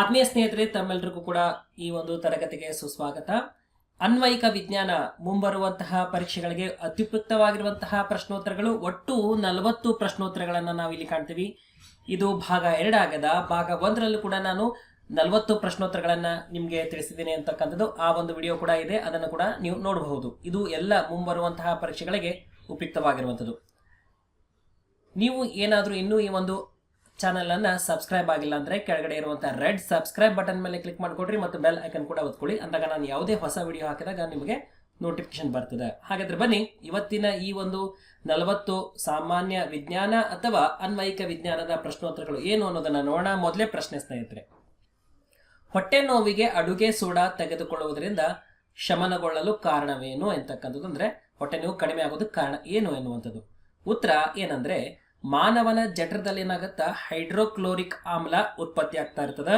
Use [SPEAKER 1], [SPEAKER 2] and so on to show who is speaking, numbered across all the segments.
[SPEAKER 1] ಆತ್ಮೀಯ ಸ್ನೇಹಿತರೆ ತಮ್ಮೆಲ್ಲರಿಗೂ ಕೂಡ ಈ ಒಂದು ತರಗತಿಗೆ ಸುಸ್ವಾಗತ. ಅನ್ವಯಿಕ ವಿಜ್ಞಾನ ಮುಂಬರುವಂತಹ ಪರೀಕ್ಷೆಗಳಿಗೆ ಅತ್ಯುಪಯುಕ್ತವಾಗಿರುವಂತಹ ಪ್ರಶ್ನೋತ್ತರಗಳು, ಒಟ್ಟು ನಲವತ್ತು ಪ್ರಶ್ನೋತ್ತರಗಳನ್ನು ನಾವು ಇಲ್ಲಿ ಕಾಣ್ತೀವಿ. ಇದು ಭಾಗ ಎರಡಾಗದ ಭಾಗ ಒಂದರಲ್ಲೂ ಕೂಡ ನಾನು ನಲವತ್ತು ಪ್ರಶ್ನೋತ್ತರಗಳನ್ನು ನಿಮಗೆ ತಿಳಿಸಿದ್ದೀನಿ ಅಂತಕ್ಕಂಥದ್ದು. ಆ ಒಂದು ವಿಡಿಯೋ ಕೂಡ ಇದೆ. ಅದನ್ನು ಕೂಡ ನೀವು ನೋಡಬಹುದು. ಇದು ಎಲ್ಲ ಮುಂಬರುವಂತಹ ಪರೀಕ್ಷೆಗಳಿಗೆ ಉಪಯುಕ್ತವಾಗಿರುವಂಥದ್ದು. ನೀವು ಏನಾದರೂ ಇನ್ನೂ ಈ ಒಂದು ಚಾನಲ್ ಅನ್ನ ಸಬ್ಸ್ಕ್ರೈಬ್ ಆಗಿಲ್ಲ ಅಂದ್ರೆ ಕೆಳಗಡೆ ಇರುವಂಥ ರೆಡ್ ಸಬ್ಸ್ಕ್ರೈಬ್ ಬಟನ್ ಮೇಲೆ ಕ್ಲಿಕ್ ಮಾಡ್ಕೊಡ್ರಿ ಮತ್ತು ಬೆಲ್ ಐಕನ್ ಕೂಡ ಒತ್ಕೊಳ್ಳಿ. ಅಂದಾಗ ನಾನು ಯಾವುದೇ ಹೊಸ ವಿಡಿಯೋ ಹಾಕಿದಾಗ ನಿಮಗೆ ನೋಟಿಫಿಕೇಶನ್ ಬರ್ತದೆ. ಹಾಗಾದ್ರೆ ಬನ್ನಿ, ಇವತ್ತಿನ ಈ ಒಂದು ನಲವತ್ತು ಸಾಮಾನ್ಯ ವಿಜ್ಞಾನ ಅಥವಾ ಅನ್ವಯಿಕ ವಿಜ್ಞಾನದ ಪ್ರಶ್ನೋತ್ತರಗಳು ಏನು ಅನ್ನೋದನ್ನ ನೋಡೋಣ. ಮೊದಲೇ ಪ್ರಶ್ನೆ ಸ್ನೇಹಿತರೆ, ಹೊಟ್ಟೆ ನೋವಿಗೆ ಅಡುಗೆ ಸೋಡಾ ತೆಗೆದುಕೊಳ್ಳುವುದರಿಂದ ಶಮನಗೊಳ್ಳಲು ಕಾರಣವೇನು ಅಂತಕ್ಕಂಥದ್ದು ಅಂದ್ರೆ, ಹೊಟ್ಟೆ ನೋವು ಕಡಿಮೆ ಆಗೋದಕ್ಕೆ ಕಾರಣ ಏನು ಎನ್ನುವಂಥದ್ದು. ಉತ್ತರ ಏನಂದ್ರೆ ಮಾನವನ ಜಠರದಲ್ಲಿ ಏನಾಗುತ್ತಾ ಹೈಡ್ರೋಕ್ಲೋರಿಕ್ ಆಮ್ಲ ಉತ್ಪತ್ತಿ ಆಗ್ತಾ ಇರ್ತದ.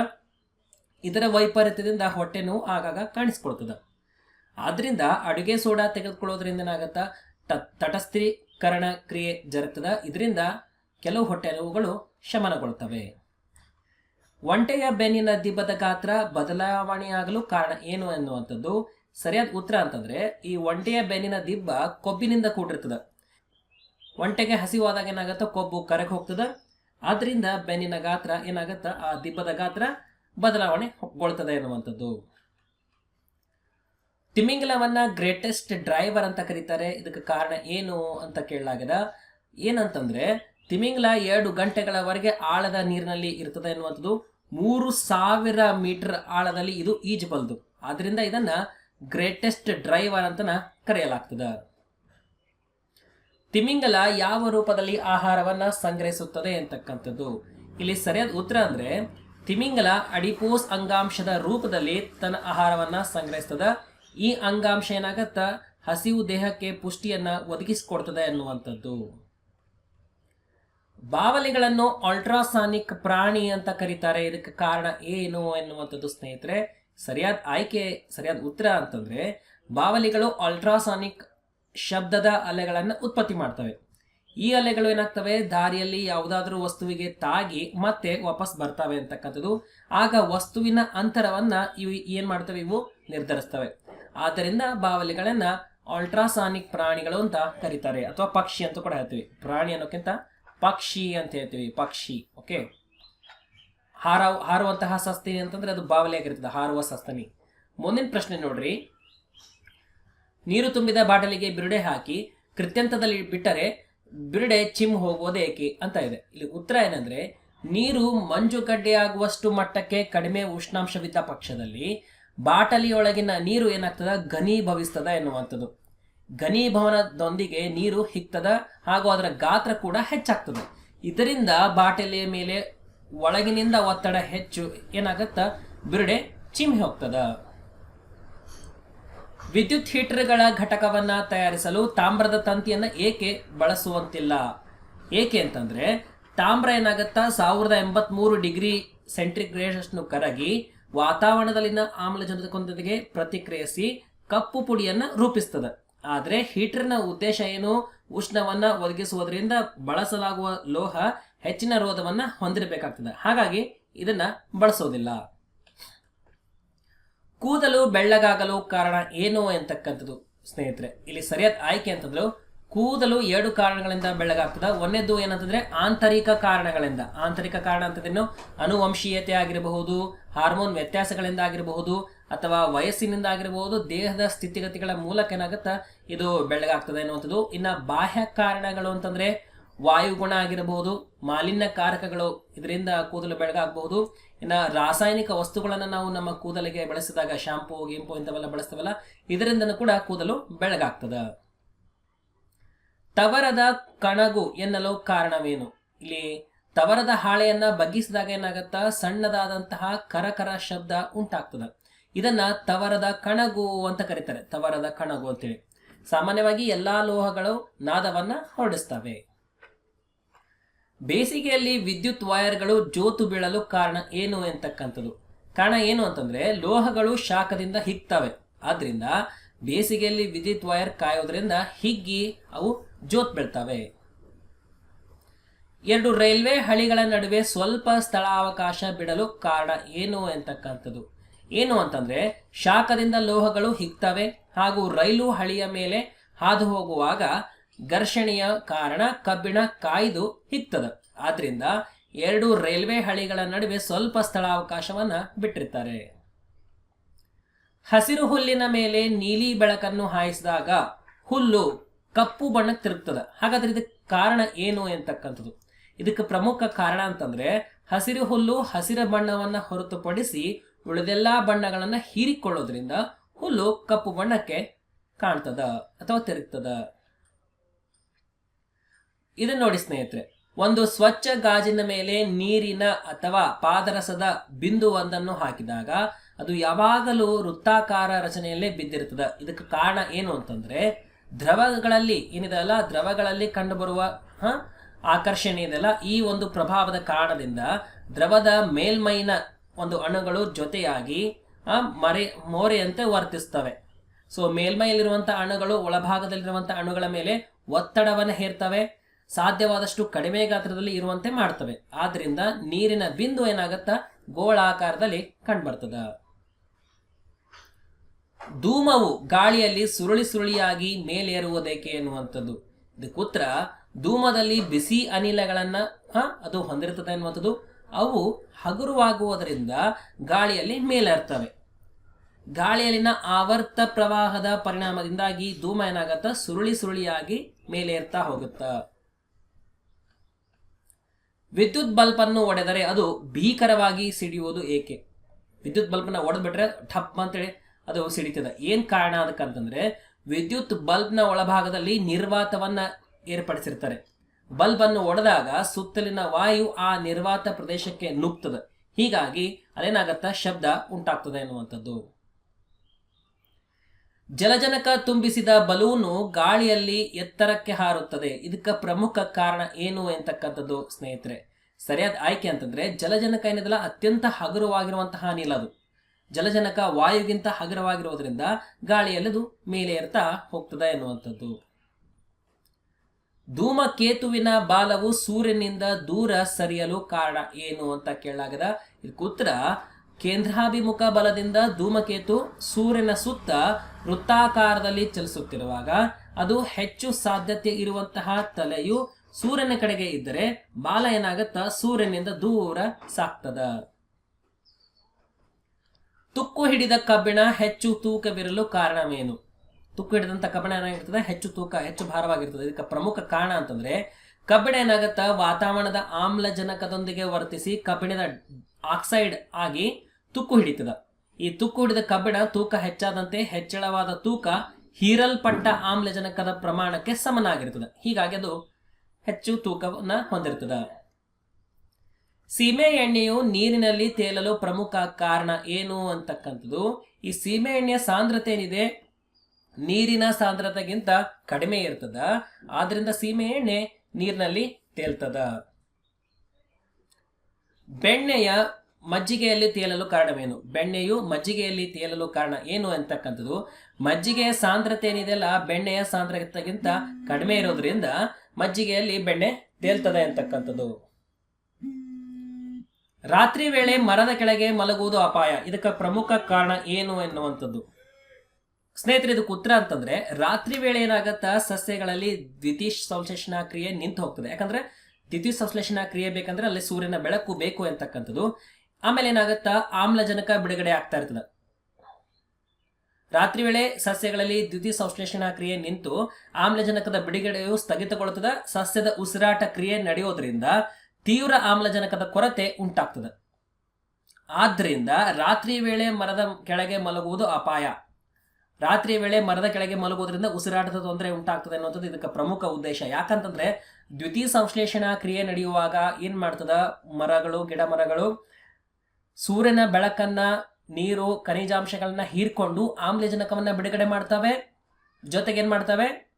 [SPEAKER 1] ಇದರ ವೈಪರೀತ್ಯದಿಂದ ಹೊಟ್ಟೆ ನೋವು ಆಗಾಗ ಕಾಣಿಸ್ಕೊಳ್ತದ. ಆದ್ರಿಂದ ಅಡುಗೆ ಸೋಡಾ ತೆಗೆದುಕೊಳ್ಳೋದ್ರಿಂದ ಏನಾಗುತ್ತಾ? ತಟಸ್ಥೀಕರಣ ಕ್ರಿಯೆ ಜರುಗ್ತದ. ಇದರಿಂದ ಕೆಲವು ಹೊಟ್ಟೆ ನೋವುಗಳು ಶಮನಗೊಳ್ತವೆ. ಒಂಟೆಯ ಬೆನ್ನಿನ ದಿಬ್ಬದ ಗಾತ್ರ ಬದಲಾವಣೆಯಾಗಲು ಕಾರಣ ಏನು ಅನ್ನುವಂಥದ್ದು ಸರಿಯಾದ ಉತ್ತರ ಅಂತಂದ್ರೆ ಈ ಒಂಟೆಯ ಬೆನ್ನಿನ ದಿಬ್ಬ ಕೊಬ್ಬಿನಿಂದ ಕೂಡಿರ್ತದ. ಒಂಟೆಗೆ ಹಸಿವಾದಾಗ ಏನಾಗುತ್ತೆ? ಕೊಬ್ಬು ಕರಗಿ ಹೋಗ್ತದೆ. ಆದ್ರಿಂದ ಬೆನ್ನಿನ ಗಾತ್ರ ಏನಾಗುತ್ತೆ? ಆ ದಿಬ್ಬದ ಗಾತ್ರ ಬದಲಾವಣೆ ಗೊಳ್ತದೆ ಎನ್ನುವಂಥದ್ದು. ತಿಮಿಂಗಲವನ್ನ ಗ್ರೇಟೆಸ್ಟ್ ಡ್ರೈವರ್ ಅಂತ ಕರೀತಾರೆ. ಇದಕ್ಕೆ ಕಾರಣ ಏನು ಅಂತ ಕೇಳಲಾಗದ ಏನಂತಂದ್ರೆ, ತಿಮಿಂಗಲ ಎರಡು ಗಂಟೆಗಳವರೆಗೆ ಆಳದ ನೀರಿನಲ್ಲಿ ಇರ್ತದೆ ಎನ್ನುವಂಥದ್ದು. ಮೂರು ಸಾವಿರ ಮೀಟರ್ ಆಳದಲ್ಲಿ ಇದು ಈಜಬಲ್ದು. ಆದ್ರಿಂದ ಇದನ್ನ ಗ್ರೇಟೆಸ್ಟ್ ಡ್ರೈವರ್ ಅಂತನ ಕರೆಯಲಾಗ್ತದ. ತಿಮಿಂಗಲ ಯಾವ ರೂಪದಲ್ಲಿ ಆಹಾರವನ್ನ ಸಂಗ್ರಹಿಸುತ್ತದೆ ಅಂತಕ್ಕಂಥದ್ದು. ಇಲ್ಲಿ ಸರಿಯಾದ ಉತ್ತರ ಅಂದ್ರೆ, ತಿಮಿಂಗಲ ಅಡಿಪೋಸ್ ಅಂಗಾಂಶದ ರೂಪದಲ್ಲಿ ತನ್ನ ಆಹಾರವನ್ನ ಸಂಗ್ರಹಿಸ್ತದ. ಈ ಅಂಗಾಂಶ ಏನಾಗತ್ತ? ಹಸಿವು ದೇಹಕ್ಕೆ ಪುಷ್ಟಿಯನ್ನ ಒದಗಿಸಿಕೊಡ್ತದೆ ಅನ್ನುವಂಥದ್ದು. ಬಾವಲಿಗಳನ್ನು ಅಲ್ಟ್ರಾಸಾನಿಕ್ ಪ್ರಾಣಿ ಅಂತ ಕರೀತಾರೆ. ಇದಕ್ಕೆ ಕಾರಣ ಏನು ಎನ್ನುವಂಥದ್ದು ಸ್ನೇಹಿತರೆ, ಸರಿಯಾದ ಆಯ್ಕೆ, ಸರಿಯಾದ ಉತ್ತರ ಅಂತಂದ್ರೆ, ಬಾವಲಿಗಳು ಅಲ್ಟ್ರಾಸಾನಿಕ್ ಶಬ್ದದ ಅಲೆಗಳನ್ನು ಉತ್ಪತ್ತಿ ಮಾಡ್ತವೆ. ಈ ಅಲೆಗಳು ಏನಾಗ್ತವೆ? ದಾರಿಯಲ್ಲಿ ಯಾವುದಾದ್ರೂ ವಸ್ತುವಿಗೆ ತಾಗಿ ಮತ್ತೆ ವಾಪಸ್ ಬರ್ತವೆ ಅಂತಕ್ಕಂಥದ್ದು. ಆಗ ವಸ್ತುವಿನ ಅಂತರವನ್ನ ಇವು ಏನ್ ಮಾಡ್ತವೆ? ಇವು ನಿರ್ಧರಿಸ್ತವೆ. ಆದ್ದರಿಂದ ಬಾವಲಿಗಳನ್ನ ಅಲ್ಟ್ರಾಸಾನಿಕ್ ಪ್ರಾಣಿಗಳು ಅಂತ ಕರೀತಾರೆ, ಅಥವಾ ಪಕ್ಷಿ ಅಂತ ಕೂಡ ಹೇಳ್ತೀವಿ. ಪ್ರಾಣಿ ಅನ್ನೋಕ್ಕಿಂತ ಪಕ್ಷಿ ಅಂತ ಹೇಳ್ತೀವಿ, ಪಕ್ಷಿ ಓಕೆ ಹಾರ ಹಾರುವಂತಹ ಸಸ್ತನಿ ಅಂತಂದ್ರೆ ಅದು ಬಾವಲಿ ಆಗಿರ್ತದೆ ಹಾರುವ ಸಸ್ತನಿ. ಮುಂದಿನ ಪ್ರಶ್ನೆ ನೋಡ್ರಿ. ನೀರು ತುಂಬಿದ ಬಾಟಲಿಗೆ ಬಿರುಡೆ ಹಾಕಿ ಕೃತ್ಯಂತದಲ್ಲಿ ಬಿಟ್ಟರೆ ಬಿರುಡೆ ಚಿಮ್ ಹೋಗೋದೇಕೆ ಅಂತ ಇದೆ. ಇಲ್ಲಿ ಉತ್ತರ ಏನಂದ್ರೆ, ನೀರು ಮಂಜುಗಡ್ಡೆಯಾಗುವಷ್ಟು ಮಟ್ಟಕ್ಕೆ ಕಡಿಮೆ ಉಷ್ಣಾಂಶವಿದ್ದ ಪಕ್ಷದಲ್ಲಿ ಬಾಟಲಿಯೊಳಗಿನ ನೀರು ಏನಾಗ್ತದ? ಘನೀಭವಿಸ್ತದ ಎನ್ನುವಂಥದ್ದು. ಘನೀಭವನದೊಂದಿಗೆ ನೀರು ಹಿಗ್ತದ ಹಾಗೂ ಅದರ ಗಾತ್ರ ಕೂಡ ಹೆಚ್ಚಾಗ್ತದೆ. ಇದರಿಂದ ಬಾಟಲಿಯ ಮೇಲೆ ಒಳಗಿನಿಂದ ಒತ್ತಡ ಹೆಚ್ಚು ಏನಾಗತ್ತ? ಬಿರುಡೆ ಚಿಮ್ಮಿ ಹೋಗ್ತದ. ವಿದ್ಯುತ್ ಹೀಟರ್ಗಳ ಘಟಕವನ್ನ ತಯಾರಿಸಲು ತಾಮ್ರದ ತಂತಿಯನ್ನು ಏಕೆ ಬಳಸುವಂತಿಲ್ಲ? ಏಕೆ ಅಂತಂದ್ರೆ, ತಾಮ್ರ ಏನಾಗುತ್ತಾ? ಸಾವಿರದ ಎಂಬತ್ಮೂರು ಡಿಗ್ರಿ ಸೆಂಟಿಗ್ರೇಡ್ ಕರಗಿ ವಾತಾವರಣದಲ್ಲಿನ ಆಮ್ಲಜನಕದೊಂದಿಗೆ ಪ್ರತಿಕ್ರಿಯಿಸಿ ಕಪ್ಪು ಪುಡಿಯನ್ನ ರೂಪಿಸ್ತದೆ. ಆದರೆ ಹೀಟರ್ನ ಉದ್ದೇಶ ಏನು? ಉಷ್ಣವನ್ನ ಒದಗಿಸುವುದರಿಂದ ಬಳಸಲಾಗುವ ಲೋಹ ಹೆಚ್ಚಿನ ರೋಧವನ್ನ ಹೊಂದಿರಬೇಕಾಗ್ತದೆ. ಹಾಗಾಗಿ ಇದನ್ನ ಬಳಸೋದಿಲ್ಲ. ಕೂದಲು ಬೆಳ್ಳಗಾಗಲು ಕಾರಣ ಏನು ಎಂತಕ್ಕಂಥದ್ದು? ಸ್ನೇಹಿತರೆ, ಇಲ್ಲಿ ಸರಿಯಾದ ಆಯ್ಕೆ ಅಂತಂದ್ರು ಕೂದಲು ಎರಡು ಕಾರಣಗಳಿಂದ ಬೆಳ್ಳಗಾಗ್ತದ. ಒಂದೇದು ಏನಂತಂದ್ರೆ, ಆಂತರಿಕ ಕಾರಣಗಳಿಂದ. ಆಂತರಿಕ ಕಾರಣ ಅಂತದೇನು ಅನುವಂಶೀಯತೆ ಆಗಿರಬಹುದು, ಹಾರ್ಮೋನ್ ವ್ಯತ್ಯಾಸಗಳಿಂದ ಆಗಿರಬಹುದು, ಅಥವಾ ವಯಸ್ಸಿನಿಂದ ಆಗಿರಬಹುದು, ದೇಹದ ಸ್ಥಿತಿಗತಿಗಳ ಮೂಲಕ ಏನಾಗುತ್ತಾ, ಇದು ಬೆಳ್ಳಗಾಗ್ತದೆ ಅನ್ನುವಂಥದ್ದು. ಇನ್ನ ಬಾಹ್ಯ ಕಾರಣಗಳು ಅಂತಂದ್ರೆ ವಾಯುಗುಣ ಆಗಿರಬಹುದು, ಮಾಲಿನ್ಯ ಕಾರಕಗಳು ಇದರಿಂದ ಕೂದಲು ಬೆಳಗಾಗಬಹುದು. ಇನ್ನು ರಾಸಾಯನಿಕ ವಸ್ತುಗಳನ್ನು ನಾವು ನಮ್ಮ ಕೂದಲಿಗೆ ಬಳಸಿದಾಗ ಶಾಂಪೂ ಗಿಂಪು ಇಂಥವೆಲ್ಲ ಬಳಸ್ತೇವಲ್ಲ, ಇದರಿಂದನೂ ಕೂಡ ಕೂದಲು ಬೆಳಗಾಗ್ತದೆ. ತವರದ ಕಣಗು ಎನ್ನಲು ಕಾರಣವೇನು? ಇಲ್ಲಿ ತವರದ ಹಾಳೆಯನ್ನ ಬಗ್ಗಿಸಿದಾಗ ಏನಾಗುತ್ತಾ? ಸಣ್ಣದಾದಂತಹ ಕರಕರ ಶಬ್ದ ಉಂಟಾಗ್ತದೆ. ಇದನ್ನ ತವರದ ಕಣಗು ಅಂತ ಕರೀತಾರೆ. ತವರದ ಕಣಗು ಅಂತೇಳಿ. ಸಾಮಾನ್ಯವಾಗಿ ಎಲ್ಲಾ ಲೋಹಗಳು ನಾದವನ್ನ ಹೊರಡಿಸ್ತವೆ. ಬೇಸಿಗೆಯಲ್ಲಿ ವಿದ್ಯುತ್ ವೈರ್ಗಳು ಜೋತು ಬೀಳಲು ಕಾರಣ ಏನು ಅಂತಕ್ಕಂಥದ್ದು ಕಾರಣ ಏನು ಅಂತಂದ್ರೆ ಲೋಹಗಳು ಶಾಖದಿಂದ ಹಿಗ್ತವೆ. ಆದ್ರಿಂದ ಬೇಸಿಗೆಯಲ್ಲಿ ವಿದ್ಯುತ್ ವೈರ್ ಕಾಯೋದ್ರಿಂದ ಹಿಗ್ಗಿ ಅವು ಜೋತ್ ಬೀಳ್ತವೆ. ಎರಡು ರೈಲ್ವೆ ಹಳಿಗಳ ನಡುವೆ ಸ್ವಲ್ಪ ಸ್ಥಳಾವಕಾಶ ಬಿಡಲು ಕಾರಣ ಏನು ಅಂತಕ್ಕಂಥದ್ದು ಏನು ಅಂತಂದ್ರೆ ಶಾಖದಿಂದ ಲೋಹಗಳು ಹಿಗ್ತವೆ ಹಾಗೂ ರೈಲು ಹಳಿಯ ಮೇಲೆ ಹಾದು ಹೋಗುವಾಗ ಘರ್ಷಣೆಯ ಕಾರಣ ಕಬ್ಬಿಣ ಕಾಯ್ದು ಹಿಕ್ತದ ಆದ್ರಿಂದ ಎರಡು ರೈಲ್ವೆ ಹಳಿಗಳ ನಡುವೆ ಸ್ವಲ್ಪ ಸ್ಥಳಾವಕಾಶವನ್ನ ಬಿಟ್ಟಿರ್ತಾರೆ. ಹಸಿರು ಹುಲ್ಲಿನ ಮೇಲೆ ನೀಲಿ ಬೆಳಕನ್ನು ಹಾಯಿಸಿದಾಗ ಹುಲ್ಲು ಕಪ್ಪು ಬಣ್ಣಕ್ಕೆ ತಿರುಗ್ತದ. ಹಾಗಾದ್ರೆ ಇದಕ್ಕೆ ಕಾರಣ ಏನು ಎಂತಕ್ಕಂಥದ್ದು? ಇದಕ್ಕೆ ಪ್ರಮುಖ ಕಾರಣ ಅಂತಂದ್ರೆ ಹಸಿರು ಹುಲ್ಲು ಹಸಿರ ಬಣ್ಣವನ್ನ ಹೊರತುಪಡಿಸಿ ಉಳಿದೆಲ್ಲಾ ಬಣ್ಣಗಳನ್ನ ಹೀರಿಕೊಳ್ಳೋದ್ರಿಂದ ಹುಲ್ಲು ಕಪ್ಪು ಬಣ್ಣಕ್ಕೆ ಕಾಣ್ತದ ಅಥವಾ ತಿರುಗ್ತದ. ಇದನ್ನ ನೋಡಿ ಸ್ನೇಹಿತರೆ ಒಂದು ಸ್ವಚ್ಛ ಗಾಜಿನ ಮೇಲೆ ನೀರಿನ ಅಥವಾ ಪಾದರಸದ ಬಿಂದುವೊಂದನ್ನು ಹಾಕಿದಾಗ ಅದು ಯಾವಾಗಲೂ ವೃತ್ತಾಕಾರ ರಚನೆಯಲ್ಲೇ ಬಿದ್ದಿರ್ತದೆ ಇದಕ್ಕೆ ಕಾರಣ ಏನು ಅಂತಂದ್ರೆ ದ್ರವಗಳಲ್ಲಿ ಏನಿದೆಲ್ಲ ದ್ರವಗಳಲ್ಲಿ ಕಂಡುಬರುವ ಹ, ಆಕರ್ಷಣೆ ಇದೆಲ್ಲ ಈ ಒಂದು ಪ್ರಭಾವದ ಕಾರಣದಿಂದ ದ್ರವದ ಮೇಲ್ಮೈನ ಒಂದು ಅಣುಗಳು ಜೊತೆಯಾಗಿ ಮರೆ ಮೋರೆಯಂತೆ ವರ್ತಿಸ್ತವೆ. ಸೊ ಮೇಲ್ಮೈಯಲ್ಲಿರುವಂಥ ಅಣುಗಳು ಒಳಭಾಗದಲ್ಲಿರುವಂಥ ಅಣುಗಳ ಮೇಲೆ ಒತ್ತಡವನ್ನು ಹೇರ್ತವೆ. ಸಾಧ್ಯವಾದಷ್ಟು ಕಡಿಮೆ ಗಾತ್ರದಲ್ಲಿ ಇರುವಂತೆ ಮಾಡ್ತವೆ. ಆದ್ರಿಂದ ನೀರಿನ ಬಿಂದು ಏನಾಗತ್ತಾ? ಗೋಳಾಕಾರದಲ್ಲಿ ಕಂಡುಬರ್ತದ. ಧೂಮವು ಗಾಳಿಯಲ್ಲಿ ಸುರುಳಿ ಸುರುಳಿಯಾಗಿ ಮೇಲೇರುವುದೇಕೆ ಎನ್ನುವಂಥದ್ದು. ಇದಕ್ಕೆ ಉತ್ತರ, ಧೂಮದಲ್ಲಿ ಬಿಸಿ ಅನಿಲಗಳನ್ನ ಅದು ಹೊಂದಿರುತ್ತದೆ ಎನ್ನುವಂಥದ್ದು. ಅವು ಹಗುರವಾಗುವುದರಿಂದ ಗಾಳಿಯಲ್ಲಿ ಮೇಲೇರ್ತವೆ. ಗಾಳಿಯಲ್ಲಿನ ಆವರ್ತ ಪ್ರವಾಹದ ಪರಿಣಾಮದಿಂದಾಗಿ ಧೂಮ ಏನಾಗತ್ತ? ಸುರುಳಿ ಸುರುಳಿಯಾಗಿ ಮೇಲೇರ್ತಾ ಹೋಗುತ್ತಾ. ವಿದ್ಯುತ್ ಬಲ್ಬ್ ಅನ್ನು ಒಡೆದರೆ ಅದು ಭೀಕರವಾಗಿ ಸಿಡಿಯುವುದು ಏಕೆ? ವಿದ್ಯುತ್ ಬಲ್ಬ್ನ ಒಡೆದ್ಬಿಟ್ರೆ ಠಪ್ ಅಂತೇಳಿ ಅದು ಸಿಡಿತದೆ. ಏನ್ ಕಾರಣ ಅದಕ್ಕಂತಂದ್ರೆ ವಿದ್ಯುತ್ ಬಲ್ಬ್ನ ಒಳಭಾಗದಲ್ಲಿ ನಿರ್ವಾತವನ್ನ ಏರ್ಪಡಿಸಿರ್ತಾರೆ. ಬಲ್ಬ್ ಅನ್ನು ಒಡೆದಾಗ ಸುತ್ತಲಿನ ವಾಯು ಆ ನಿರ್ವಾತ ಪ್ರದೇಶಕ್ಕೆ ನುಗ್ತದೆ. ಹೀಗಾಗಿ ಅದೇನಾಗತ್ತ ಶಬ್ದ ಉಂಟಾಗ್ತದೆ ಎನ್ನುವಂಥದ್ದು. ಜಲಜನಕ ತುಂಬಿಸಿದ ಬಲೂನು ಗಾಳಿಯಲ್ಲಿ ಎತ್ತರಕ್ಕೆ ಹಾರುತ್ತದೆ. ಇದಕ್ಕೆ ಪ್ರಮುಖ ಕಾರಣ ಏನು ಎಂತಕ್ಕಂಥದ್ದು ಸ್ನೇಹಿತರೆ? ಸರಿಯಾದ ಆಯ್ಕೆ ಅಂತಂದ್ರೆ ಜಲಜನಕ ಏನಿದೆಲ್ಲ ಅತ್ಯಂತ ಹಗುರವಾಗಿರುವಂತಹ ಅನಿಲ ಅದು. ಜಲಜನಕ ವಾಯುಗಿಂತ ಹಗುರವಾಗಿರುವುದರಿಂದ ಗಾಳಿಯಲ್ಲಿ ಅದು ಮೇಲೆ ಏರ್ತಾ ಹೋಗ್ತದೆ ಎನ್ನುವಂಥದ್ದು. ಧೂಮಕೇತುವಿನ ಬಾಲವು ಸೂರ್ಯನಿಂದ ದೂರ ಸರಿಯಲು ಕಾರಣ ಏನು ಅಂತ ಕೇಳಲಾಗದ? ಇದಕ್ಕೆ ಉತ್ತರ, ಕೇಂದ್ರಾಭಿಮುಖ ಬಲದಿಂದ ಧೂಮಕೇತು, ಸೂರ್ಯನ ಸುತ್ತ ವೃತ್ತಾಕಾರದಲ್ಲಿ ಚಲಿಸುತ್ತಿರುವಾಗ ಅದು ಹೆಚ್ಚು ಸಾಧ್ಯತೆ ಇರುವಂತಹ ತಲೆಯು ಸೂರ್ಯನ ಕಡೆಗೆ ಇದ್ದರೆ ಬಾಲ ಏನಾಗತ್ತ? ಸೂರ್ಯನಿಂದ ದೂರ ಸಾಕ್ತದ ತುಕ್ಕು ಹಿಡಿದ ಕಬ್ಬಿಣ ಹೆಚ್ಚು ತೂಕವಿರಲು ಕಾರಣವೇನು? ತುಕ್ಕು ಹಿಡಿದಂತ ಕಬ್ಬಿಣ ಏನಾಗಿರ್ತದೆ? ಹೆಚ್ಚು ತೂಕ, ಹೆಚ್ಚು ಭಾರವಾಗಿರ್ತದೆ. ಇದಕ್ಕೆ ಪ್ರಮುಖ ಕಾರಣ ಅಂತಂದ್ರೆ ಕಬ್ಬಿಣ ಏನಾಗತ್ತ? ವಾತಾವರಣದ ಆಮ್ಲಜನಕದೊಂದಿಗೆ ವರ್ತಿಸಿ ಕಬ್ಬಿಣದ ಆಕ್ಸೈಡ್ ಆಗಿ ತುಕ್ಕು ಹಿಡಿತದ. ಈ ತುಕ್ಕು ಹಿಡಿದ ಕಬ್ಬಿಣ ತೂಕ ಹೆಚ್ಚಾದಂತೆ ಹೆಚ್ಚಳವಾದ ತೂಕ ಹೀರಲ್ಪಟ್ಟ ಆಮ್ಲಜನಕದ ಪ್ರಮಾಣಕ್ಕೆ ಸಮನಾಗಿರ್ತದೆ ಹೀಗಾಗಿ ಅದು ಹೆಚ್ಚು ತೂಕವನ್ನ ಹೊಂದಿರ್ತದ ಸೀಮೆ ಎಣ್ಣೆಯು ನೀರಿನಲ್ಲಿ ತೇಲಲು ಪ್ರಮುಖ ಕಾರಣ ಏನು ಅಂತಕ್ಕಂಥದ್ದು? ಈ ಸೀಮೆ ಎಣ್ಣೆಯ ಸಾಂದ್ರತೆ ಏನಿದೆ? ನೀರಿನ ಸಾಂದ್ರತೆಗಿಂತ ಕಡಿಮೆ ಇರ್ತದ. ಆದ್ರಿಂದ ಸೀಮೆ ಎಣ್ಣೆ ನೀರಿನಲ್ಲಿ ತೇಲ್ತದ. ಬೆಣ್ಣೆಯ ಮಜ್ಜಿಗೆಯಲ್ಲಿ ತೇಲಲು ಕಾರಣವೇನು ಬೆಣ್ಣೆಯು ಮಜ್ಜಿಗೆಯಲ್ಲಿ ತೇಲಲು ಕಾರಣ ಏನು ಅಂತಕ್ಕಂಥದ್ದು? ಮಜ್ಜಿಗೆಯ ಸಾಂದ್ರತೆ ಏನಿದೆಯಲ್ಲ ಬೆಣ್ಣೆಯ ಸಾಂದ್ರತೆಗಿಂತ ಕಡಿಮೆ ಇರೋದ್ರಿಂದ ಮಜ್ಜಿಗೆಯಲ್ಲಿ ಬೆಣ್ಣೆ ತೇಲ್ತದೆ ಅಂತಕ್ಕಂಥದ್ದು. ರಾತ್ರಿ ವೇಳೆ ಮರದ ಕೆಳಗೆ ಮಲಗುವುದು ಅಪಾಯ. ಇದಕ್ಕೆ ಪ್ರಮುಖ ಕಾರಣ ಏನು ಎನ್ನುವಂಥದ್ದು? ಸ್ನೇಹಿತರೆ, ಇದಕ್ಕೆ ಉತ್ತರ ಅಂತಂದ್ರೆ, ರಾತ್ರಿ ವೇಳೆ ಏನಾಗತ್ತಾ, ಸಸ್ಯಗಳಲ್ಲಿ ದ್ವಿತೀಯ ಸಂಶ್ಲೇಷಣಾ ಕ್ರಿಯೆ ನಿಂತು ಹೋಗ್ತದೆ. ಯಾಕಂದ್ರೆ ದ್ವಿತೀಯ ಸಂಶ್ಲೇಷಣಾ ಕ್ರಿಯೆ ಬೇಕಂದ್ರೆ ಅಲ್ಲಿ ಸೂರ್ಯನ ಬೆಳಕು ಬೇಕು ಅಂತಕ್ಕಂಥದ್ದು. ಆಮೇಲೆ ಏನಾಗುತ್ತಾ? ಆಮ್ಲಜನಕ ಬಿಡುಗಡೆ ಆಗ್ತಾ ಇರ್ತದೆ. ರಾತ್ರಿ ವೇಳೆ ಸಸ್ಯಗಳಲ್ಲಿ ದ್ಯುತಿ ಸಂಶ್ಲೇಷಣಾ ಕ್ರಿಯೆ ನಿಂತು ಆಮ್ಲಜನಕದ ಬಿಡುಗಡೆಯು ಸ್ಥಗಿತಗೊಳ್ಳುತ್ತದೆ ಸಸ್ಯದ ಉಸಿರಾಟ ಕ್ರಿಯೆ ನಡೆಯೋದ್ರಿಂದ ತೀವ್ರ ಆಮ್ಲಜನಕದ ಕೊರತೆ ಉಂಟಾಗ್ತದೆ. ಆದ್ದರಿಂದ ರಾತ್ರಿ ವೇಳೆ ಮರದ ಕೆಳಗೆ ಮಲಗುವುದು ಅಪಾಯ. ರಾತ್ರಿ ವೇಳೆ ಮರದ ಕೆಳಗೆ ಮಲಗುವುದರಿಂದ ಉಸಿರಾಟದ ತೊಂದರೆ ಉಂಟಾಗ್ತದೆ ಅನ್ನೋದು ಇದಕ್ಕೆ ಪ್ರಮುಖ ಉದ್ದೇಶ. ಯಾಕಂತಂದ್ರೆ ದ್ಯುತಿ ಸಂಶ್ಲೇಷಣಾ ಕ್ರಿಯೆ ನಡೆಯುವಾಗ ಏನ್ ಮಾಡ್ತದ? ಮರಗಳು ಗಿಡ ಮರಗಳು ಸೂರ್ಯನ ಬೆಳಕನ್ನ, ನೀರು, ಖನಿಜಾಂಶಗಳನ್ನ ಹೀರ್ಕೊಂಡು ಆಮ್ಲಜನಕವನ್ನ ಬಿಡುಗಡೆ ಮಾಡ್ತವೆ. ಜೊತೆಗೆ ಏನ್ ಮಾಡ್ತವೆ?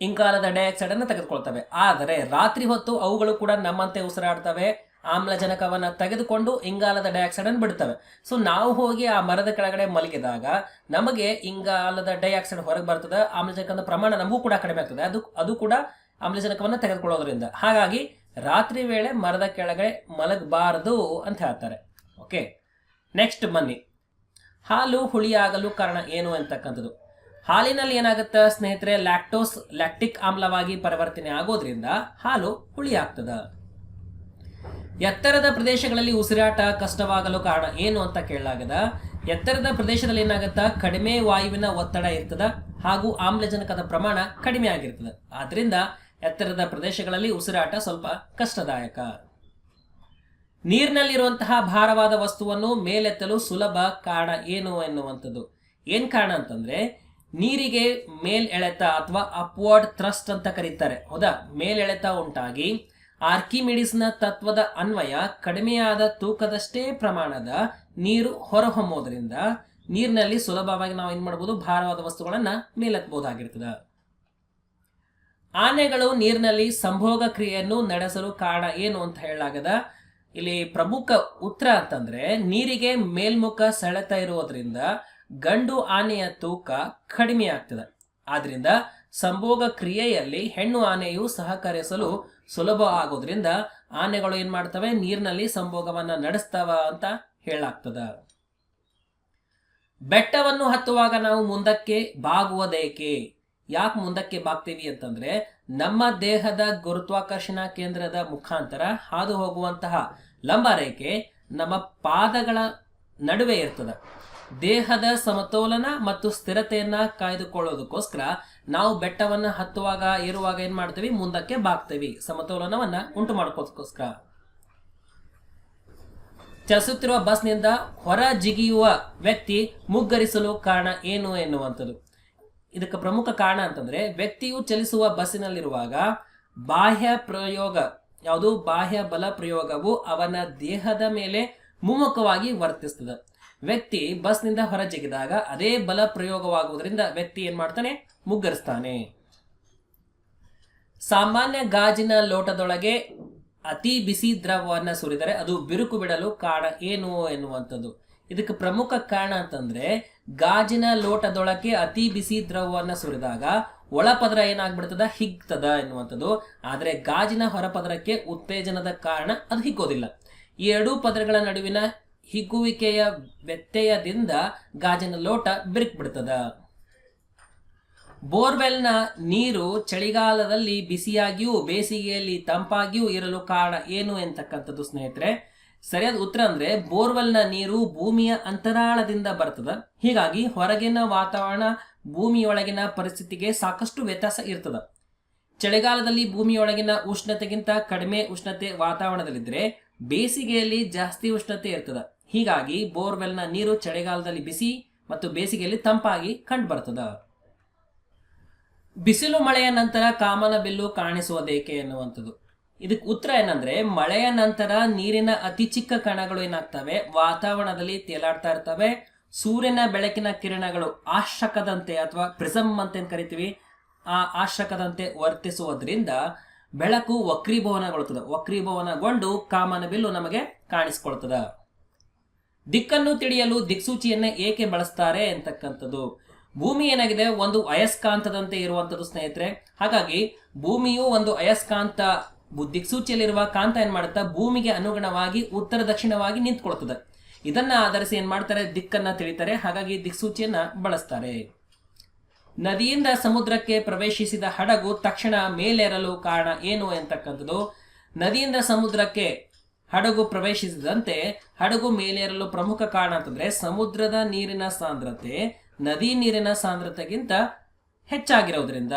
[SPEAKER 1] ಇಂಗಾಲದ ಡೈಆಕ್ಸೈಡ್ ಅನ್ನು ತೆಗೆದುಕೊಳ್ತವೆ. ಆದರೆ ರಾತ್ರಿ ಹೊತ್ತು ಅವುಗಳು ಕೂಡ ನಮ್ಮಂತೆ ಉಸಿರಾಡ್ತವೆ. ಆಮ್ಲಜನಕವನ್ನ ತೆಗೆದುಕೊಂಡು ಇಂಗಾಲದ ಡೈಆಕ್ಸೈಡ್ ಅನ್ನು ಬಿಡ್ತವೆ. ಸೊ ನಾವು ಹೋಗಿ ಆ ಮರದ ಕೆಳಗಡೆ ಮಲಗಿದಾಗ ನಮಗೆ ಇಂಗಾಲದ ಡೈಆಕ್ಸೈಡ್ ಹೊರಗೆ ಬರ್ತದೆ. ಆಮ್ಲಜನಕದ ಪ್ರಮಾಣ ನಮಗೂ ಕೂಡ ಕಡಿಮೆ ಆಗ್ತದೆ. ಅದು ಅದು ಕೂಡ ಆಮ್ಲಜನಕವನ್ನು ತೆಗೆದುಕೊಳ್ಳೋದ್ರಿಂದ. ಹಾಗಾಗಿ ರಾತ್ರಿ ವೇಳೆ ಮರದ ಕೆಳಗಡೆ ಮಲಗಬಾರದು ಅಂತ ಹೇಳ್ತಾರೆ. ಓಕೆ? ನೆಕ್ಸ್ಟ್ ಬನ್ನಿ. ಹಾಲು ಹುಳಿಯಾಗಲು ಕಾರಣ ಏನು ಅಂತಕ್ಕಂಥದ್ದು? ಹಾಲಿನಲ್ಲಿ ಏನಾಗುತ್ತೆ ಸ್ನೇಹಿತರೆ ಲ್ಯಾಕ್ಟೋಸ್ ಲ್ಯಾಕ್ಟಿಕ್ ಆಮ್ಲವಾಗಿ ಪರಿವರ್ತನೆ ಆಗೋದ್ರಿಂದ ಹಾಲು ಹುಳಿ ಆಗ್ತದ ಎತ್ತರದ ಪ್ರದೇಶಗಳಲ್ಲಿ ಉಸಿರಾಟ ಕಷ್ಟವಾಗಲು ಕಾರಣ ಏನು ಅಂತ ಕೇಳಲಾಗದ? ಎತ್ತರದ ಪ್ರದೇಶದಲ್ಲಿ ಏನಾಗುತ್ತ ಕಡಿಮೆ ವಾಯುವಿನ ಒತ್ತಡ ಇರ್ತದ ಹಾಗೂ ಆಮ್ಲಜನಕದ ಪ್ರಮಾಣ ಕಡಿಮೆ ಆಗಿರ್ತದೆ. ಆದ್ರಿಂದ ಎತ್ತರದ ಪ್ರದೇಶಗಳಲ್ಲಿ ಉಸಿರಾಟ ಸ್ವಲ್ಪ ಕಷ್ಟದಾಯಕ. ನೀರಿನಲ್ಲಿರುವಂತಹ ಭಾರವಾದ ವಸ್ತುವನ್ನು ಮೇಲೆತ್ತಲು ಸುಲಭ ಕಾರಣ ಏನು ಎನ್ನುವಂಥದ್ದು. ಏನ್ ಕಾರಣ ಅಂತಂದ್ರೆ, ನೀರಿಗೆ ಮೇಲ್ ಎಳೆತ ಅಥವಾ ಅಪ್ವರ್ಡ್ ಥ್ರಸ್ಟ್ ಅಂತ ಕರೀತಾರೆ. ಹೌದಾ? ಮೇಲೆಳೆತ ಉಂಟಾಗಿ ಆರ್ಕಿಮಿಡಿಸ್ನ ತತ್ವದ ಅನ್ವಯ ಕಡಿಮೆಯಾದ ತೂಕದಷ್ಟೇ ಪ್ರಮಾಣದ ನೀರು ಹೊರಹೊಮ್ಮೋದ್ರಿಂದ ನೀರಿನಲ್ಲಿ ಸುಲಭವಾಗಿ ನಾವು ಏನು ಮಾಡ್ಬೋದು? ಭಾರವಾದ ವಸ್ತುಗಳನ್ನ ಮೇಲೆತ್ತಬಹುದಾಗಿರ್ತದೆ. ಆನೆಗಳು ನೀರಿನಲ್ಲಿ ಸಂಭೋಗ ಕ್ರಿಯೆಯನ್ನು ನಡೆಸಲು ಕಾರಣ ಏನು ಅಂತ ಹೇಳಲಾಗದ? ಇಲ್ಲಿ ಪ್ರಮುಖ ಉತ್ತರ ಅಂತಂದ್ರೆ ನೀರಿಗೆ ಮೇಲ್ಮುಖ ಸೆಳೆತ ಇರುವುದರಿಂದ ಗಂಡು ಆನೆಯ ತೂಕ ಕಡಿಮೆ ಆಗ್ತದೆ. ಆದ್ರಿಂದ ಸಂಭೋಗ ಕ್ರಿಯೆಯಲ್ಲಿ ಹೆಣ್ಣು ಆನೆಯು ಸಹಕರಿಸಲು ಸುಲಭ ಆಗೋದ್ರಿಂದ ಆನೆಗಳು ಏನ್ ಮಾಡ್ತವೆ? ನೀರಿನಲ್ಲಿ ಸಂಭೋಗವನ್ನ ನಡೆಸ್ತಾವ ಅಂತ ಹೇಳಾಗ್ತದ. ಬೆಟ್ಟವನ್ನು ಹತ್ತುವಾಗ ನಾವು ಮುಂದಕ್ಕೆ ಬಾಗುವುದೇಕೆ? ಯಾಕೆ ಮುಂದಕ್ಕೆ ಬಾಗ್ತೀವಿ ಅಂತಂದ್ರೆ ನಮ್ಮ ದೇಹದ ಗುರುತ್ವಾಕರ್ಷಣಾ ಕೇಂದ್ರದ ಮುಖಾಂತರ ಹಾದು ಹೋಗುವಂತಹ ಲಂಬ ರೇಖೆ ನಮ್ಮ ಪಾದಗಳ ನಡುವೆ ಇರ್ತದೆ. ದೇಹದ ಸಮತೋಲನ ಮತ್ತು ಸ್ಥಿರತೆಯನ್ನ ಕಾಯ್ದುಕೊಳ್ಳೋದಕ್ಕೋಸ್ಕರ ನಾವು ಬೆಟ್ಟವನ್ನ ಹತ್ತುವಾಗ, ಏರುವಾಗ ಏನ್ ಮಾಡ್ತೀವಿ? ಮುಂದಕ್ಕೆ ಬಾಗ್ತೀವಿ. ಸಮತೋಲನವನ್ನ ಉಂಟು ಮಾಡ್ಕೋದಕ್ಕೋಸ್ಕರ. ಚಲಿಸುತ್ತಿರುವ ಬಸ್ನಿಂದ ಹೊರ ಜಿಗಿಯುವ ವ್ಯಕ್ತಿ ಮುಗ್ಗರಿಸಲು ಕಾರಣ ಏನು ಎನ್ನುವಂಥದ್ದು. ಇದಕ್ಕೆ ಪ್ರಮುಖ ಕಾರಣ ಅಂತಂದ್ರೆ ವ್ಯಕ್ತಿಯು ಚಲಿಸುವ ಬಸ್ಸಿನಲ್ಲಿರುವಾಗ ಬಾಹ್ಯ ಪ್ರಯೋಗ, ಯಾವುದು? ಬಾಹ್ಯ ಬಲ ಪ್ರಯೋಗವು ಅವನ ದೇಹದ ಮೇಲೆ ಮುಮ್ಮುಖವಾಗಿ ವರ್ತಿಸ್ತದೆ. ವ್ಯಕ್ತಿ ಬಸ್ನಿಂದ ಹೊರ ಜಿಗಿದಾಗ ಅದೇ ಬಲ ಪ್ರಯೋಗವಾಗುವುದರಿಂದ ವ್ಯಕ್ತಿ ಏನ್ ಮಾಡ್ತಾನೆ? ಮುಗ್ಗರಿಸ್ತಾನೆ. ಸಾಮಾನ್ಯ ಗಾಜಿನ ಲೋಟದೊಳಗೆ ಅತಿ ಬಿಸಿ ದ್ರವವನ್ನು ಸುರಿದರೆ ಅದು ಬಿರುಕು ಬಿಡಲು ಕಾರಣ ಏನು ಎನ್ನುವಂಥದ್ದು. ಇದಕ್ಕೆ ಪ್ರಮುಖ ಕಾರಣ ಅಂತಂದ್ರೆ ಗಾಜಿನ ಲೋಟದೊಳಕ್ಕೆ ಅತಿ ಬಿಸಿ ದ್ರವವನ್ನು ಸುರಿದಾಗ ಒಳಪದರ ಏನಾಗ್ಬಿಡ್ತದ? ಹಿಗ್ತದ ಎನ್ನುವಂಥದ್ದು. ಆದರೆ ಗಾಜಿನ ಹೊರಪದರಕ್ಕೆ ಉತ್ತೇಜನದ ಕಾರಣ ಅದು ಹಿಗ್ಗೋದಿಲ್ಲ. ಈ ಎರಡೂ ಪದರಗಳ ನಡುವಿನ ಹಿಗ್ಗುವಿಕೆಯ ವ್ಯತ್ಯಯದಿಂದ ಗಾಜಿನ ಲೋಟ ಬಿರುಕು ಬಿಡ್ತದ ಬೋರ್ವೆಲ್ನ ನೀರು ಚಳಿಗಾಲದಲ್ಲಿ ಬಿಸಿಯಾಗಿಯೂ ಬೇಸಿಗೆಯಲ್ಲಿ ತಂಪಾಗಿಯೂ ಇರಲು ಕಾರಣ ಏನು ಎಂತಕ್ಕಂಥದ್ದು ಸ್ನೇಹಿತರೆ? ಸರಿಯಾದ ಉತ್ತರ ಅಂದ್ರೆ ಬೋರ್ವೆಲ್ನ ನೀರು ಭೂಮಿಯ ಅಂತರಾಳದಿಂದ ಬರ್ತದ. ಹೀಗಾಗಿ ಹೊರಗಿನ ವಾತಾವರಣ ಭೂಮಿಯೊಳಗಿನ ಪರಿಸ್ಥಿತಿಗೆ ಸಾಕಷ್ಟು ವ್ಯತ್ಯಾಸ ಇರ್ತದ. ಚಳಿಗಾಲದಲ್ಲಿ ಭೂಮಿಯೊಳಗಿನ ಉಷ್ಣತೆಗಿಂತ ಕಡಿಮೆ ಉಷ್ಣತೆ ವಾತಾವರಣದಲ್ಲಿದ್ರೆ ಬೇಸಿಗೆಯಲ್ಲಿ ಜಾಸ್ತಿ ಉಷ್ಣತೆ ಇರ್ತದ. ಹೀಗಾಗಿ ಬೋರ್ವೆಲ್ನ ನೀರು ಚಳಿಗಾಲದಲ್ಲಿ ಬಿಸಿ ಮತ್ತು ಬೇಸಿಗೆಯಲ್ಲಿ ತಂಪಾಗಿ ಕಂಡು ಬರ್ತದ ಬಿಸಿಲು ಮಳೆಯ ನಂತರ ಕಾಮನ ಬಿಲ್ಲು ಕಾಣಿಸುವುದೇಕೆ ಎನ್ನುವಂಥದ್ದು. ಇದಕ್ಕೆ ಉತ್ತರ ಏನಂದ್ರೆ, ಮಳೆಯ ನಂತರ ನೀರಿನ ಅತಿ ಚಿಕ್ಕ ಕಣಗಳು ಏನಾಗ್ತವೆ? ವಾತಾವರಣದಲ್ಲಿ ತೇಲಾಡ್ತಾ ಇರ್ತವೆ. ಸೂರ್ಯನ ಬೆಳಕಿನ ಕಿರಣಗಳು ಆಶ್ರಕದಂತೆ ಅಥವಾ ಪ್ರಿಸಮ್ ಅಂತ ಏನ್ ಕರಿತೀವಿ? ಆ ಆಶ್ರಕದಂತೆ ವರ್ತಿಸುವುದರಿಂದ ಬೆಳಕು ವಕ್ರೀಭವನಗೊಳ್ತದೆ ವಕ್ರೀಭವನಗೊಂಡು ಕಾಮನ ಬಿಲ್ಲು ನಮಗೆ ಕಾಣಿಸ್ಕೊಳ್ತದ. ದಿಕ್ಕನ್ನು ತಿಳಿಯಲು ದಿಕ್ಸೂಚಿಯನ್ನ ಏಕೆ ಬಳಸ್ತಾರೆ ಅಂತಕ್ಕಂಥದ್ದು. ಭೂಮಿ ಏನಾಗಿದೆ? ಒಂದು ಅಯಸ್ಕಾಂತದಂತೆ ಇರುವಂತದ್ದು ಸ್ನೇಹಿತರೆ. ಹಾಗಾಗಿ ಭೂಮಿಯು ಒಂದು ಅಯಸ್ಕಾಂತ ಬು- ದಿಕ್ಸೂಚಿಯಲ್ಲಿರುವ ಕಾಂತ ಏನ್ ಮಾಡುತ್ತಾ ಭೂಮಿಗೆ ಅನುಗುಣವಾಗಿ ಉತ್ತರ ದಕ್ಷಿಣವಾಗಿ ನಿಂತ್ಕೊಳ್ತದೆ. ಇದನ್ನ ಆಧರಿಸಿ ಏನ್ ಮಾಡ್ತಾರೆ? ದಿಕ್ಕನ್ನ ತಿಳಿತಾರೆ. ಹಾಗಾಗಿ ದಿಕ್ಸೂಚಿಯನ್ನ ಬಳಸ್ತಾರೆ. ನದಿಯಿಂದ ಸಮುದ್ರಕ್ಕೆ ಪ್ರವೇಶಿಸಿದ ಹಡಗು ತಕ್ಷಣ ಮೇಲೇರಲು ಕಾರಣ ಏನು ಎಂತಕ್ಕಂಥದ್ದು? ನದಿಯಿಂದ ಸಮುದ್ರಕ್ಕೆ ಹಡಗು ಪ್ರವೇಶಿಸಿದಂತೆ ಹಡಗು ಮೇಲೇರಲು ಪ್ರಮುಖ ಕಾರಣ ಅಂತಂದ್ರೆ ಸಮುದ್ರದ ನೀರಿನ ಸಾಂದ್ರತೆ, ನದಿ ನೀರಿನ ಸಾಂದ್ರತೆಗಿಂತ ಹೆಚ್ಚಾಗಿರೋದ್ರಿಂದ.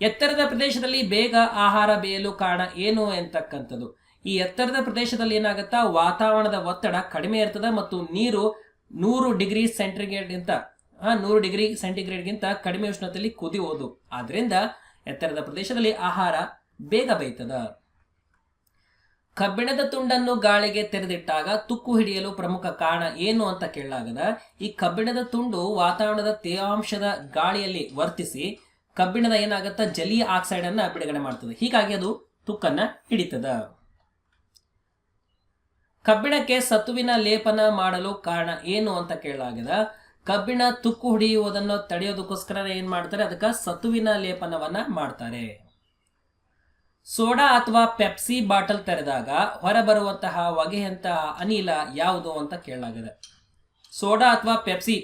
[SPEAKER 1] ಎತ್ತರದ ಪ್ರದೇಶದಲ್ಲಿ ಬೇಗ ಆಹಾರ ಬೇಯಲು ಕಾರಣ ಏನು ಎಂತಕ್ಕಂಥದ್ದು? ಈ ಎತ್ತರದ ಪ್ರದೇಶದಲ್ಲಿ ಏನಾಗುತ್ತಾ? ವಾತಾವರಣದ ಒತ್ತಡ ಕಡಿಮೆ ಇರ್ತದೆ ಮತ್ತು ನೀರು ನೂರು ಡಿಗ್ರಿ ಸೆಂಟಿಗ್ರೇಡ್ಗಿಂತ ಆ ನೂರು ಡಿಗ್ರಿ ಸೆಂಟಿಗ್ರೇಡ್ಗಿಂತ ಕಡಿಮೆ ಉಷ್ಣತೆಯಲ್ಲಿ ಕುದಿಯುವುದು ಆದ್ರಿಂದ ಎತ್ತರದ ಪ್ರದೇಶದಲ್ಲಿ ಆಹಾರ ಬೇಗ ಬೇಯ್ತದ. ಕಬ್ಬಿಣದ ತುಂಡನ್ನು ಗಾಳಿಗೆ ತೆರೆದಿಟ್ಟಾಗ ತುಕ್ಕು ಹಿಡಿಯಲು ಪ್ರಮುಖ ಕಾರಣ ಏನು ಅಂತ ಕೇಳಲಾಗದ? ಈ ಕಬ್ಬಿಣದ ತುಂಡು ವಾತಾವರಣದ ತೇವಾಂಶದ ಗಾಳಿಯಲ್ಲಿ ವರ್ತಿಸಿ ಕಬ್ಬಿಣದ ಏನಾಗುತ್ತೆ ಜಲೀಯ ಆಕ್ಸೈಡ್ ಅನ್ನ ಬಿಡುಗಡೆ ಮಾಡ್ತದೆ. ಹೀಗಾಗಿ ಅದು ತುಕ್ಕನ್ನ ಹಿಡಿತದ. ಕಬ್ಬಿಣಕ್ಕೆ ಸತುವಿನ ಲೇಪನ ಮಾಡಲು ಕಾರಣ ಏನು ಅಂತ ಕೇಳಲಾಗಿದೆ ಕಬ್ಬಿಣ ತುಕ್ಕು ಹಿಡಿಯುವುದನ್ನು ತಡೆಯೋದಕ್ಕೋಸ್ಕರ ಏನ್ ಮಾಡ್ತಾರೆ? ಅದಕ್ಕೆ ಸತುವಿನ ಲೇಪನವನ್ನ ಮಾಡ್ತಾರೆ. ಸೋಡಾ ಅಥವಾ ಪೆಪ್ಸಿ ಬಾಟಲ್ ತೆರೆದಾಗ ಹೊರಬರುವಂತಹ ಹೊಗೆಯಂತಹ ಅನಿಲ ಯಾವುದು ಅಂತ ಕೇಳಲಾಗಿದೆ ಸೋಡಾ ಅಥವಾ ಪೆಪ್ಸಿ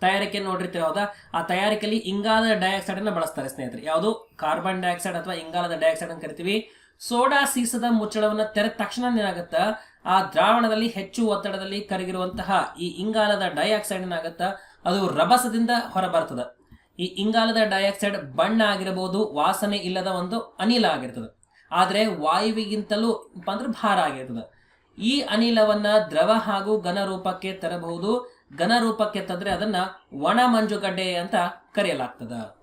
[SPEAKER 1] ತಯಾರಿಕೆ ನೋಡಿರ್ತೀರ ಹೌದಾ? ಆ ತಯಾರಿಕೆಯಲ್ಲಿ ಇಂಗಾಲದ ಡೈಆಕ್ಸೈಡ್ ಅನ್ನು ಬಳಸ್ತಾರೆ ಸ್ನೇಹಿತರೆ. ಯಾವುದು? ಕಾರ್ಬನ್ ಡೈಆಕ್ಸೈಡ್ ಅಥವಾ ಇಂಗಾಲದ ಡೈಆಕ್ಸೈಡ್ ಅಂತ ಕರಿತೀವಿ. ಸೋಡಾ ಸೀಸದ ಮುಚ್ಚಳವನ್ನು ತೆರೆದ ತಕ್ಷಣ ಏನಾಗುತ್ತಾ? ಆ ದ್ರಾವಣದಲ್ಲಿ ಹೆಚ್ಚು ಒತ್ತಡದಲ್ಲಿ ಕರಗಿರುವಂತಹ ಈ ಇಂಗಾಲದ ಡೈಆಕ್ಸೈಡ್ ಏನಾಗುತ್ತಾ? ಅದು ರಭಸದಿಂದ ಹೊರಬರ್ತದೆ. ಈ ಇಂಗಾಲದ ಡೈಆಕ್ಸೈಡ್ ಬಣ್ಣ ಆಗಿರಬಹುದು ವಾಸನೆ ಇಲ್ಲದ ಒಂದು ಅನಿಲ ಆಗಿರ್ತದೆ. ಆದರೆ ವಾಯುವಿಗಿಂತಲೂ ಅಂದ್ರೆ ಭಾರ ಆಗಿರ್ತದೆ. ಈ ಅನಿಲವನ್ನ ದ್ರವ ಹಾಗೂ ಘನ ರೂಪಕ್ಕೆ ತರಬಹುದು. ಘನ ರೂಪಕ್ಕೆ ತಂದ್ರೆ ಅದನ್ನ ಒಣ ಮಂಜುಗಡ್ಡೆ ಅಂತ ಕರೆಯಲಾಗ್ತದ.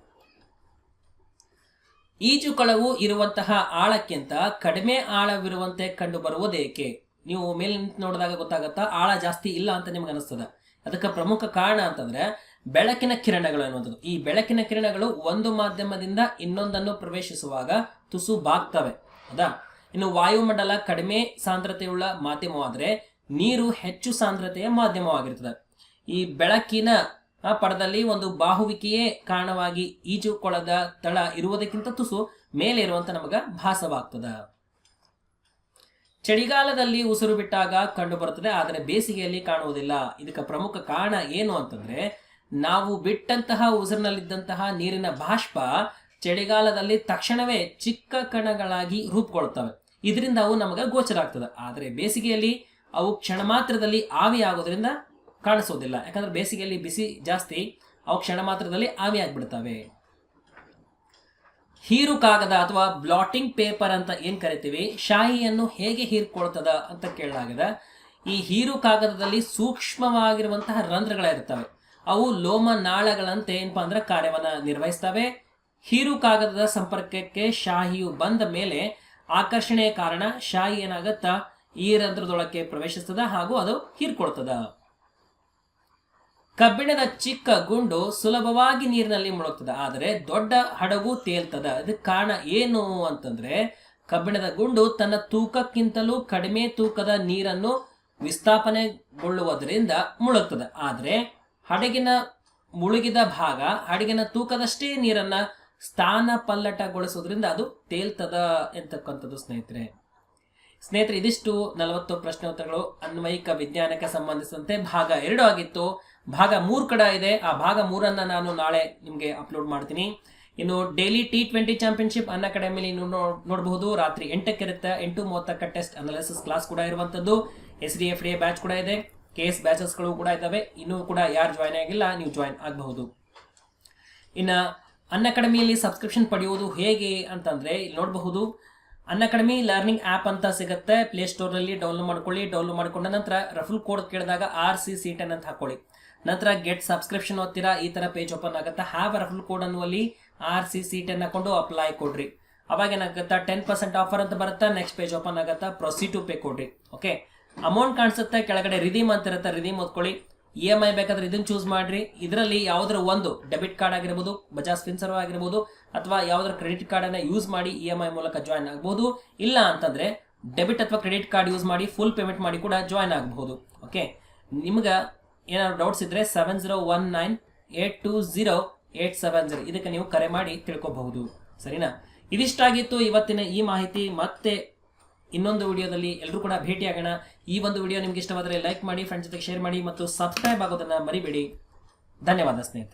[SPEAKER 1] ಈಜುಕೊಳವು ಇರುವಂತಹ ಆಳಕ್ಕಿಂತ ಕಡಿಮೆ ಆಳವಿರುವಂತೆ ಕಂಡು ಬರುವುದೇಕೆ ನೀವು ಮೇಲೆ ನಿಂತು ನೋಡಿದಾಗ ಗೊತ್ತಾಗತ್ತಾ, ಆಳ ಜಾಸ್ತಿ ಇಲ್ಲ ಅಂತ ನಿಮ್ಗೆ ಅನಿಸ್ತದ. ಅದಕ್ಕೆ ಪ್ರಮುಖ ಕಾರಣ ಅಂತಂದ್ರೆ ಬೆಳಕಿನ ಕಿರಣಗಳು ಅನ್ನುವಂಥದ್ದು. ಈ ಬೆಳಕಿನ ಕಿರಣಗಳು ಒಂದು ಮಾಧ್ಯಮದಿಂದ ಇನ್ನೊಂದನ್ನು ಪ್ರವೇಶಿಸುವಾಗ ತುಸು ಬಾಗ್ತವೆ. ಹೌದಾ? ಇನ್ನು ವಾಯುಮಂಡಲ ಕಡಿಮೆ ಸಾಂದ್ರತೆಯುಳ್ಳ ಮಾಧ್ಯಮವಾದರೆ ನೀರು ಹೆಚ್ಚು ಸಾಂದ್ರತೆಯ ಮಾಧ್ಯಮವಾಗಿರ್ತದೆ. ಈ ಬೆಳಕಿನ ಆ, ಪಡದಲ್ಲಿ ಒಂದು ಬಾಹುವಿಕೆಯೇ ಕಾರಣವಾಗಿ ಈಜುಕೊಳದ ತಳ ಇರುವುದಕ್ಕಿಂತ ತುಸು ಮೇಲೆ ಇರುವಂತ ನಮಗ ಭಾಸವಾಗ್ತದ. ಚಳಿಗಾಲದಲ್ಲಿ ಉಸಿರು ಬಿಟ್ಟಾಗ ಕಂಡು ಬರುತ್ತದೆ ಆದರೆ ಬೇಸಿಗೆಯಲ್ಲಿ ಕಾಣುವುದಿಲ್ಲ. ಇದಕ್ಕೆ ಪ್ರಮುಖ ಕಾರಣ ಏನು ಅಂತಂದ್ರೆ ನಾವು ಬಿಟ್ಟಂತಹ ಉಸಿರಿನಲ್ಲಿದ್ದಂತಹ ನೀರಿನ ಬಾಷ್ಪ ಚಳಿಗಾಲದಲ್ಲಿ ತಕ್ಷಣವೇ ಚಿಕ್ಕ ಕಣಗಳಾಗಿ ರೂಪುಗೊಳ್ಳುತ್ತವೆ. ಇದರಿಂದ ಅವು ನಮಗೆ ಗೋಚರ ಆಗ್ತದೆ. ಆದರೆ ಬೇಸಿಗೆಯಲ್ಲಿ ಅವು ಕ್ಷಣ ಮಾತ್ರದಲ್ಲಿ ಆವಿ ಆಗೋದ್ರಿಂದ ಕಾಣಿಸೋದಿಲ್ಲ. ಯಾಕಂದ್ರೆ ಬೇಸಿಗೆಯಲ್ಲಿ ಬಿಸಿ, ಜಾಸ್ತಿ, ಅವು ಕ್ಷಣ ಮಾತ್ರದಲ್ಲಿ ಆವಿ ಆಗ್ಬಿಡ್ತವೆ. ಹೀರು ಕಾಗದ ಅಥವಾ ಬ್ಲಾಟಿಂಗ್ ಪೇಪರ್ ಅಂತ ಏನು ಕರಿತೀವಿ? ಶಾಹಿಯನ್ನು ಹೇಗೆ ಹೀರ್ಕೊಳ್ತದ ಅಂತ ಕೇಳಲಾಗಿದೆ ಈ ಹೀರು ಕಾಗದದಲ್ಲಿ ಸೂಕ್ಷ್ಮವಾಗಿರುವಂತಹ ರಂಧ್ರಗಳಿರ್ತವೆ ಅವು ಲೋಮ ನಾಳಗಳಂತೆ ಏನಪ್ಪ ಅಂದ್ರೆ ಕಾರ್ಯವನ್ನು ನಿರ್ವಹಿಸ್ತವೆ. ಹೀರು ಕಾಗದದ ಸಂಪರ್ಕಕ್ಕೆ ಶಾಹಿಯು ಬಂದ ಮೇಲೆ ಆಕರ್ಷಣೆಯ ಕಾರಣ ಶಾಹಿ ಏನಾಗತ್ತ? ಈ ರಂಧ್ರದೊಳಕ್ಕೆ ಪ್ರವೇಶಿಸ್ತದ ಹಾಗೂ ಅದು ಹೀರ್ಕೊಳ್ತದ. ಕಬ್ಬಿಣದ ಚಿಕ್ಕ ಗುಂಡು ಸುಲಭವಾಗಿ ನೀರಿನಲ್ಲಿ ಮುಳುಗ್ತದೆ. ಆದರೆ ದೊಡ್ಡ ಹಡಗು ತೇಲ್ತದ. ಇದಕ್ಕೆ ಕಾರಣ ಏನು ಅಂತಂದ್ರೆ, ಕಬ್ಬಿಣದ ಗುಂಡು ತನ್ನ ತೂಕಕ್ಕಿಂತಲೂ ಕಡಿಮೆ ತೂಕದ ನೀರನ್ನು ವಿಸ್ಥಾಪನೆಗೊಳ್ಳುವುದರಿಂದ ಮುಳುಗ್ತದೆ. ಆದರೆ ಹಡಗಿನ ಮುಳುಗಿದ ಭಾಗ, ಹಡಗಿನ ತೂಕದಷ್ಟೇ ನೀರನ್ನ ಸ್ಥಾನ ಪಲ್ಲಟಗೊಳಿಸೋದ್ರಿಂದ ಅದು ತೇಲ್ತದ ಎಂತಕ್ಕಂಥದ್ದು ಸ್ನೇಹಿತರೆ. ಸ್ನೇಹಿತರೆ, ಇದಿಷ್ಟು ನಲವತ್ತು ಪ್ರಶ್ನೋತ್ತರಗಳು. ಅನ್ವಯಿಕ ವಿಜ್ಞಾನಕ್ಕೆ ಸಂಬಂಧಿಸಿದಂತೆ ಭಾಗ ಎರಡು ಆಗಿತ್ತು. ಭಾಗ ಮೂರು ಕಡೆ ಇದೆ. ಆ ಭಾಗ ಮೂರನ್ನ ನಾನು ನಾಳೆ ನಿಮಗೆ ಅಪ್ಲೋಡ್ ಮಾಡ್ತೀನಿ. ಇನ್ನು ಡೈಲಿ ಟಿ ಟ್ವೆಂಟಿ ಚಾಂಪಿಯನ್ಶಿಪ್ ಅನ್ನ ಅಕಾಡೆಮಿಲಿ ನೋಡಬಹುದು. ರಾತ್ರಿ ಎಂಟಕ್ಕೆ ಇರುತ್ತೆ. ಎಂಟು ಮೂವತ್ತಕ್ಕೆ ಟೆಸ್ಟ್ ಅನಾಲಿಸಿಸ್ ಕ್ಲಾಸ್ ಕೂಡ ಇರುವಂತದ್ದು. S D F D batch ಕೂಡ ಇದೆ. ಕೆ ಎಸ್ ಬ್ಯಾಚಸ್ಗಳು ಕೂಡ ಇದ್ದಾವೆ. ಇನ್ನೂ ಕೂಡ ಯಾರು ಜಾಯ್ನ್ ಆಗಿಲ್ಲ, ನೀವು ಜಾಯ್ನ್ ಆಗಬಹುದು. ಇನ್ನ ಅನ್ ಅಕಾಡೆಮಿಯಲ್ಲಿ ಸಬ್ಸ್ಕ್ರಿಪ್ಷನ್ ಪಡೆಯುವುದು ಹೇಗೆ ಅಂತಂದ್ರೆ ಇಲ್ಲಿ ನೋಡಬಹುದು. ಅನ್ ಅಕಾಡೆಮಿ ಲರ್ನಿಂಗ್ ಆ್ಯಪ್ ಅಂತ ಸಿಗುತ್ತೆ. ಪ್ಲೇ ಸ್ಟೋರ್ನಲ್ಲಿ ಡೌನ್ಲೋಡ್ ಮಾಡ್ಕೊಳ್ಳಿ. ಡೌನ್ಲೋಡ್ ಮಾಡ್ಕೊಂಡ ನಂತರ ರಫುಲ್ ಕೋಡ್ ಕೇಳಿದಾಗ ಆರ್ ಸಿ ಸಿ ಟೆನ್ ಅಂತ ಹಾಕೊಳ್ಳಿ. ನಂತರ ಗೆಟ್ ಸಬ್ಸ್ಕ್ರಿಪ್ಷನ್ ಓದ್ತೀರಾ ಈ ತರ ಪೇಜ್ ಓಪನ್ ಆಗುತ್ತೆ. ಹ್ಯಾವ್ ರಫುಲ್ ಕೋಡ್ ಅನ್ನುವಲ್ಲಿ ಆರ್ ಸಿ ಸಿ ಟೆನ್ ಹಾಕೊಂಡು ಅಪ್ಲೈ ಕೊಡ್ರಿ. ಅವಾಗ ಏನಾಗುತ್ತಾ? ಟೆನ್ ಪರ್ಸೆಂಟ್ ಆಫರ್ ಅಂತ ಬರುತ್ತಾ. ನೆಕ್ಸ್ಟ್ ಪೇಜ್ ಓಪನ್ ಆಗುತ್ತಾ. ಪ್ರೊಸೀಡ್ ಟು ಪೇ ಕೊಡ್ರಿ. ಓಕೆ ಅಮೌಂಟ್ ಕಾಣಿಸುತ್ತೆ. ಕೆಳಗಡೆ ರಿದೀಮ್ ಅಂತ ಇರುತ್ತೆ. ರಿದೀಮ್ ಓದ್ಕೊಳ್ಳಿ ಇ ಎಂ ಐ ಬೇಕಾದ್ರೆ ಇದನ್ನ ಚೂಸ್ ಮಾಡ್ರಿ. ಇದರಲ್ಲಿ ಯಾವ್ದಾರ ಒಂದು ಡೆಬಿಟ್ ಕಾರ್ಡ್ ಆಗಿರ್ಬೋದು ಬಜಾಜ್ ಫಿನ್ಸರ್ವ್ ಆಗಿರ್ಬೋದು, ಅಥವಾ ಯಾವ್ದಾರ ಕ್ರೆಡಿಟ್ ಕಾರ್ಡ್ ಅನ್ನ ಯೂಸ್ ಮಾಡಿ ಇ ಎಂ ಐ ಮೂಲಕ ಜಾಯ್ನ್ ಆಗಬಹುದು ಇಲ್ಲ ಅಂತಂದ್ರೆ ಡೆಬಿಟ್ ಅಥವಾ ಕ್ರೆಡಿಟ್ ಕಾರ್ಡ್ ಯೂಸ್ ಮಾಡಿ ಫುಲ್ ಪೇಮೆಂಟ್ ಮಾಡಿ ಕೂಡ ಜಾಯ್ನ್ ಆಗಬಹುದು ಓಕೆ ನಿಮ್ಗೆ ಏನಾದ್ರು ಡೌಟ್ಸ್ ಇದ್ರೆ seven zero one nine eight two zero eight seven zero ಇದಕ್ಕೆ ನೀವು ಕರೆ ಮಾಡಿ ತಿಳ್ಕೊಬಹುದು. ಸರಿನಾ? ಇದಿಷ್ಟಾಗಿತ್ತು ಇವತ್ತಿನ ಈ ಮಾಹಿತಿ. ಮತ್ತೆ ಇನ್ನೊಂದು ವಿಡಿಯೋದಲ್ಲಿ ಎಲ್ಲರೂ ಕೂಡ ಭೇಟಿಯಾಗೋಣ ಈ ಒಂದು ವಿಡಿಯೋ ನಿಮ್ಗೆ ಇಷ್ಟವಾದರೆ ಲೈಕ್ ಮಾಡಿ ಫ್ರೆಂಡ್ಸ್ ಜೊತೆ ಶೇರ್ ಮಾಡಿ ಮತ್ತು ಸಬ್ಸ್ಕ್ರೈಬ್ ಆಗೋದನ್ನ ಮರಿಬೇಡಿ. ಧನ್ಯವಾದ ಸ್ನೇಹಿತರೆ.